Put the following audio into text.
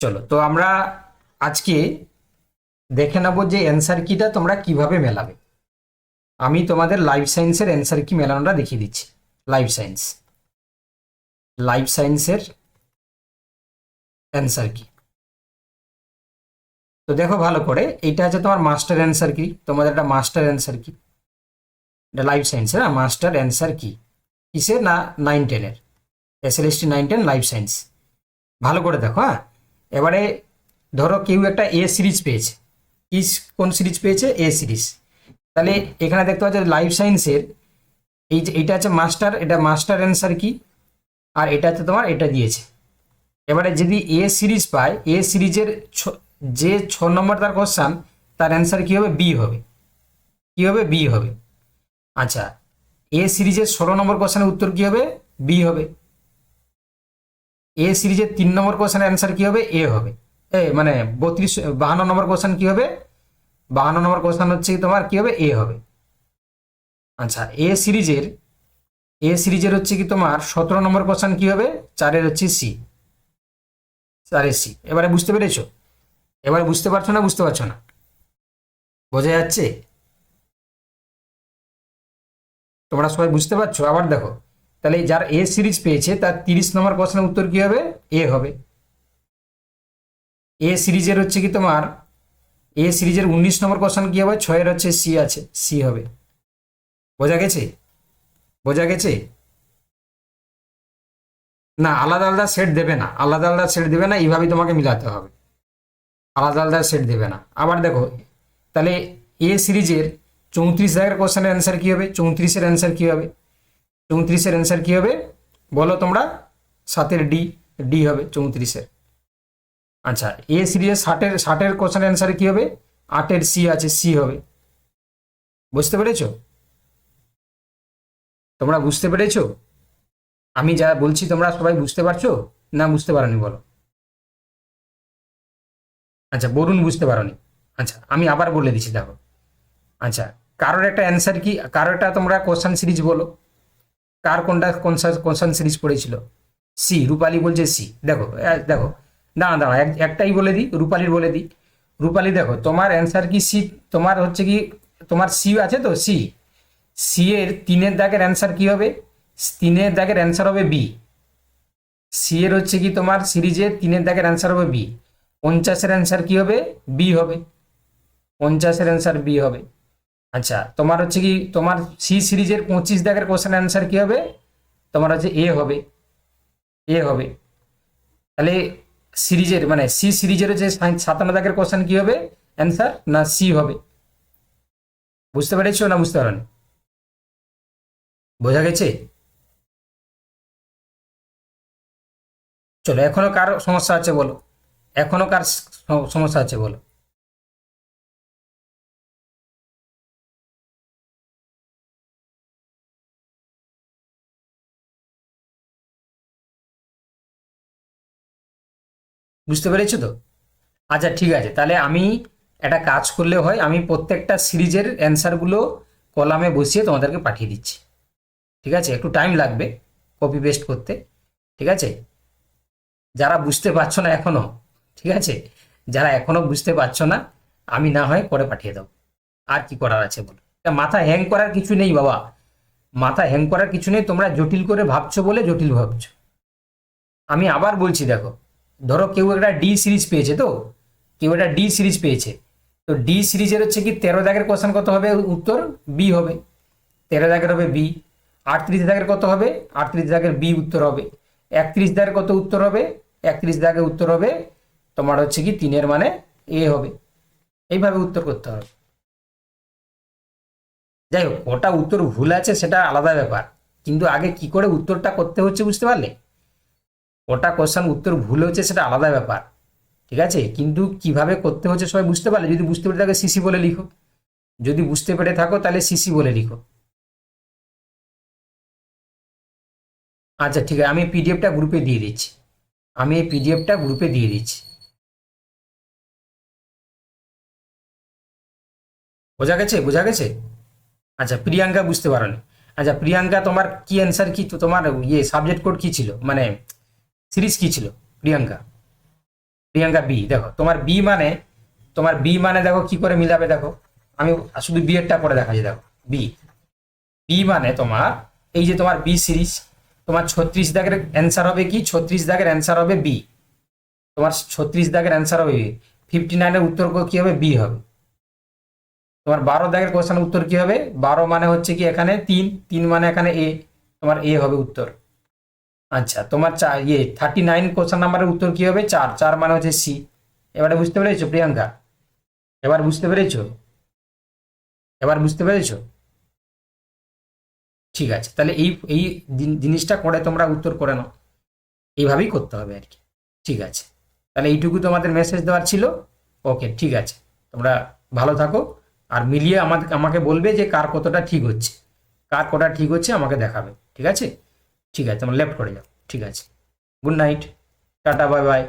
চলো, তো আমরা আজকে দেখে নেব যে অ্যান্সার কিটা তোমরা কীভাবে মেলাবে। আমি তোমাদের লাইফ সায়েন্সের অ্যান্সার কি মেলানোটা দেখিয়ে দিচ্ছি। লাইফ সায়েন্স লাইফ সায়েন্সের অ্যান্সার কি তো দেখো ভালো করে, এইটা হচ্ছে তোমার মাস্টার অ্যান্সার কি তোমাদের একটা মাস্টার অ্যান্সার কি এটা লাইফ সায়েন্সের মাস্টার অ্যান্সার কি কিসের? না নাইন টেনের S L S T nine ten life science ভালো করে দেখো হ্যাঁ? এবারে ধরো কেউ একটা এ সিরিজ পেয়েছে। কি কোন সিরিজ পেয়েছে? এ সিরিজ তাহলে এখানে দেখতে পাচ্ছ লাইফ সায়েন্সের এই যে এটা হচ্ছে মাস্টার এটা মাস্টার অ্যান্সার কি? আর এটা হচ্ছে তোমার এটা দিয়েছে। এবারে যদি এ সিরিজ পায় এ সিরিজের যে ছ নম্বর তার কোশ্চান তার অ্যান্সার কী হবে? বি হবে। কী হবে? বি হবে। আচ্ছা এ সিরিজের ষোলো নম্বর কোশ্চেনের উত্তর কী হবে? বি হবে। এ সিরিজের তিন নম্বর কোশ্চেনের অ্যান্সার কী হবে? এ হবে। এ মানে বত্রিশ, বাহান্ন নম্বর কোশ্চেন কী হবে? বাহান্ন নম্বর কোশ্চেন হচ্ছে তোমার কী হবে? এ হবে। আচ্ছা এ সিরিজের এ সিরিজের হচ্ছে কি তোমার সতেরো নম্বর কোশ্চেন কী হবে? চারের হচ্ছে সি চারের সি এবারে বুঝতে পেরেছ? এবারে বুঝতে পারছ না বুঝতে পারছ না? বোঝা যাচ্ছে? তোমরা সবাই বুঝতে পারছ? আবার দেখো। তাহলে যার এ সিরিজ পেয়েছে, তার তিরিশ নম্বর কোশ্চেনের উত্তর কি হবে? এ হবে। এ সিরিজের হচ্ছে কি তোমার? এ সিরিজের উনিশ নম্বর কোশ্চেন কি হবে? ছয়ের হচ্ছে সি আছে সি হবে। বোঝা গেছে? বোঝা গেছে? না, আলাদা আলাদা সেট দেবে না। আলাদা আলাদা সেট দেবে না, এইভাবেই তোমাকে মিলাতে হবে। আলাদা আলাদা সেট দেবে না। আবার দেখো, তাহলে এ সিরিজের চৌত্রিশ দাগের কোশ্চেনের অ্যান্সার কী হবে? চৌত্রিশের অ্যান্সার কী হবে? চৌত্রিশের অ্যান্সার কী হবে? বলো তোমরা। সাতের ডি ডি হবে চৌত্রিশের। আচ্ছা এ সিরিজের ষাটের ষাটের কোশ্চেনের অ্যান্সার কী হবে? আটের সি আছে সি হবে। বুঝতে পেরেছ? তোমরা বুঝতে পেরেছ? আমি যা বলছি তোমরা সবাই বুঝতে পারছ? না বুঝতে পারোনি, বলো। আচ্ছা বরুণ বুঝতে পারোনি। আচ্ছা আমি আবার বলে দিচ্ছি, দেখো। আচ্ছা কারোর একটা অ্যান্সার কি কারোর একটা তোমরা কোশ্চেন সিরিজ বলো। কার কোনটা, কোন কোশ্চেন সিরিজ পড়েছিল? সি রূপালি বলছে সি দেখো দেখো দাঁড়া দাঁড়া এক- একটাই বলে দিই, রূপালীর বলে দিই। রূপালি, দেখো, তোমার অ্যান্সার কি সি তোমার হচ্ছে কি, তোমার সি আছে তো? সি সি এর তিনের দাগের অ্যান্সার কি হবে? তিনের দাগের অ্যান্সার হবে বি সি এর হচ্ছে কি তোমার সিরিজের তিনের দাগের অ্যান্সার হবে বি পঞ্চাশের অ্যান্সার কি হবে? বি হবে। পঞ্চাশের অ্যান্সার বি হবে। আচ্ছা তোমার হচ্ছে কি, তোমার সি সিরিজের পঁচিশ দাগের কোশ্চেন অ্যান্সার কি হবে? তোমার হচ্ছে এ হবে। এ হবে। তাহলে সিরিজের মানে সি সিরিজের হচ্ছে সাতান্ন দাগের কোশ্চেন কি হবে? অ্যান্সার না সি হবে? বুঝতে পেরেছ না বুঝতে পারো বোঝা গেছে? চলো, এখনও কার সমস্যা আছে বলো? এখনও কার সমস্যা আছে বলো? বুঝতে পেরেছ তো? আচ্ছা ঠিক আছে। তাহলে আমি একটা কাজ করলে হয়, আমি প্রত্যেকটা সিরিজের অ্যান্সারগুলো কলামে বসিয়ে তোমাদেরকে পাঠিয়ে দিচ্ছি। ঠিক আছে? একটু টাইম লাগবে কপি পেস্ট করতে। ঠিক আছে? যারা বুঝতে পারছ না এখনও, ঠিক আছে? যারা এখনও বুঝতে পারছ না, আমি না হয় পরে পাঠিয়ে দেবো। আর কি করার আছে বলো? মাথা হ্যাং করার কিছু নেই বাবা। মাথা হ্যাং করার কিছু নেই, তোমরা জটিল করে ভাবছ বলে জটিল ভাবছ। আমি আবার বলছি, দেখো। ধরো কেউ একটা ডি সিরিজ পেয়েছে তো? কেউ একটা ডি সিরিজ পেয়েছে। তো ডি সিরিজের হচ্ছে কি, তেরো দাগের কোশ্চেন কত হবে? উত্তর বি হবে। তেরো দাগের হবে বি আটত্রিশ দাগের কত হবে? আটত্রিশ দাগের বি উত্তর হবে। একত্রিশ দাগের কত উত্তর হবে? একত্রিশ দাগের উত্তর হবে, তোমার হচ্ছে কি, তিনের মানে এ হবে। এইভাবে উত্তর করতে হবে। যাই হোক ওটা উত্তর ভুল আছে সেটা আলাদা ব্যাপার। কিন্তু আগে কি করে উত্তরটা করতে হচ্ছে বুঝতে পারলে? ওটা কোশ্চেন উত্তর ভুল হচ্ছে সেটা আলাদা ব্যাপার। ঠিক আছে? কিন্তু কীভাবে করতে হচ্ছে সবাই বুঝতে পারলে? যদি বুঝতে পেরে থাকো সিসি বলে লিখো। যদি বুঝতে পেরে থাকো, তাহলে সিসি বলে লিখো। আচ্ছা ঠিক আছে, আমি পিডিএফটা গ্রুপে দিয়ে দিচ্ছি। আমি এই পিডিএফটা গ্রুপে দিয়ে দিচ্ছি। বোঝা গেছে? বোঝা গেছে? আচ্ছা প্রিয়াঙ্কা বুঝতে পারোনি। আচ্ছা প্রিয়াঙ্কা, তোমার কি অ্যান্সার কি? তোমার ইয়ে সাবজেক্ট কোড কি ছিল? মানে সিরিজ কি ছিল? প্রিয়াঙ্কা। প্রিয়াঙ্কা বি দেখো, তোমার বি মানে তোমার বি মানে দেখো কি করে মিলাবে দেখো। আমি শুধু বি এরটা করে দেখাচ্ছি, দেখো বি বি মানে তোমার, এই যে তোমার বি সিরিজ, তোমার ছত্রিশ দাগের অ্যান্সার হবে কি? ছত্রিশ দাগের অ্যান্সার হবে বি তোমার ছত্রিশ দাগের অ্যান্সার হবে ফিফটি নাইনের উত্তর কি হবে? বি হবে। তোমার বারো দাগের কোশ্চেনের উত্তর কি হবে? বারো মানে হচ্ছে কি এখানে তিন তিন মানে এখানে এ তোমার এ হবে উত্তর। আচ্ছা তোমার চা ইয়ে থার্টি নাইন কোশ্চেন নাম্বারের উত্তর কি হবে? চার চার মানে হচ্ছে সি এবারে বুঝতে পেরেছ, প্রিয়াঙ্কা? এবার বুঝতে পেরেছ? এবার বুঝতে পেরেছ? ঠিক আছে, তাহলে এই এই জিনিসটা করে তোমরা উত্তর করে নাও। এইভাবেই করতে হবে আর কি। ঠিক আছে, তাহলে এইটুকু তোমাদের মেসেজ দেওয়ার ছিল। ওকে ঠিক আছে, তোমরা ভালো থাকো। আর মিলিয়ে আমাদের, আমাকে বলবে যে কার কতটা ঠিক হচ্ছে। কার কটা ঠিক হচ্ছে আমাকে দেখাবে। ঠিক আছে? ঠিক আছে তোমার লেফট করে যাও ঠিক আছে। Good night tata bye bye